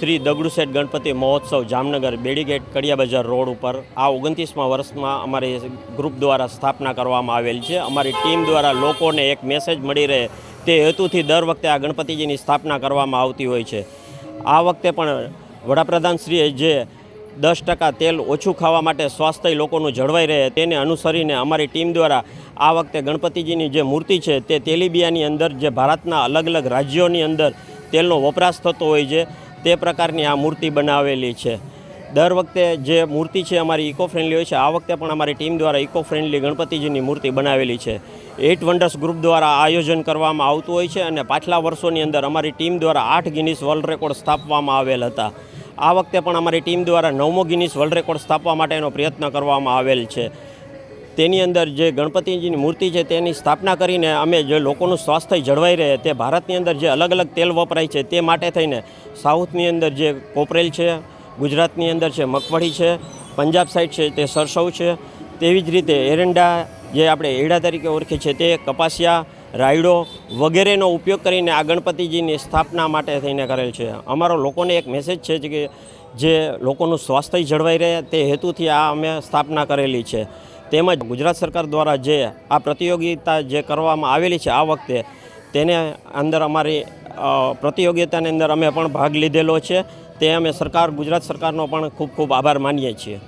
શ્રી દગડુશેઠ ગણપતિ મહોત્સવ જામનગર બેડીગેટ કડિયા બજાર રોડ ઉપર આ ઓગણત્રીસમાં વર્ષમાં અમારી ગ્રુપ દ્વારા સ્થાપના કરવામાં આવેલ છે. અમારી ટીમ દ્વારા લોકોને એક મેસેજ મળી રહે તે હેતુથી દર વખતે આ ગણપતિજીની સ્થાપના કરવામાં આવતી હોય છે. આ વખતે પણ વડાપ્રધાનશ્રીએ જે દસ ટકા તેલ ઓછું ખાવા માટે સ્વાસ્થ્ય લોકોનું જળવાઈ રહે તેને અનુસરીને અમારી ટીમ દ્વારા આ વખતે ગણપતિજીની જે મૂર્તિ છે તે તેલીબિયાની અંદર જે ભારતના અલગ અલગ રાજ્યોની અંદર તેલનો વપરાશ થતો હોય છે. તે પ્રકારની આ મૂર્તિ બનાવેલી છે. દર વખતે જે મૂર્તિ છે અમારી ઇકો ફ્રેન્ડલી હોય છે, આ વખતે પણ અમારી ટીમ દ્વારા ઇકો ફ્રેન્ડલી ગણપતિજીની મૂર્તિ બનાવેલી છે. એટ વંડર્સ ગ્રુપ દ્વારા આયોજન કરવામાં આવતું હોય છે અને પાછલા વર્ષોની અંદર અમારી ટીમ દ્વારા આઠ ગિનિસ વર્લ્ડ રેકોર્ડ સ્થાપવામાં આવેલ હતા. આ વખતે પણ અમારી ટીમ દ્વારા નવમો ગિનિસ વર્લ્ડ રેકોર્ડ સ્થાપવા માટેનો પ્રયત્ન કરવામાં આવેલ છે. તેની અંદર જે ગણપતિજીની મૂર્તિ છે તેની સ્થાપના કરીને અમે જે લોકોનું સ્વાસ્થ્ય જળવાઈ રહે તે ભારતની અંદર જે અલગ અલગ તેલ વપરાય છે તે માટે થઈને સાઉથની અંદર જે કોપરેલ છે, ગુજરાતની અંદર છે મગફળી છે, પંજાબ સાઈડ છે તે સરસવ છે, તેવી જ રીતે એરંડા જે આપણે એડા તરીકે ઓળખીએ છીએ તે કપાસિયા, રાયડો વગેરેનો ઉપયોગ કરીને આ ગણપતિજીની સ્થાપના માટે થઈને કરેલ છે. અમારો લોકોને એક મેસેજ છે કે જે લોકોનું સ્વાસ્થ્ય જળવાઈ રહે તે હેતુથી આ અમે સ્થાપના કરેલી છે. તેમજ ગુજરાત સરકાર દ્વારા જે આ પ્રતિયોગિતા જે કરવામાં આવેલી છે આ વખતે, તેને અંદર અમારી પ્રતિયોગિતાની અંદર અમે પણ ભાગ લીધેલો છે. તે અમે સરકાર, ગુજરાત સરકારનો પણ ખૂબ ખૂબ આભાર માનીએ છીએ.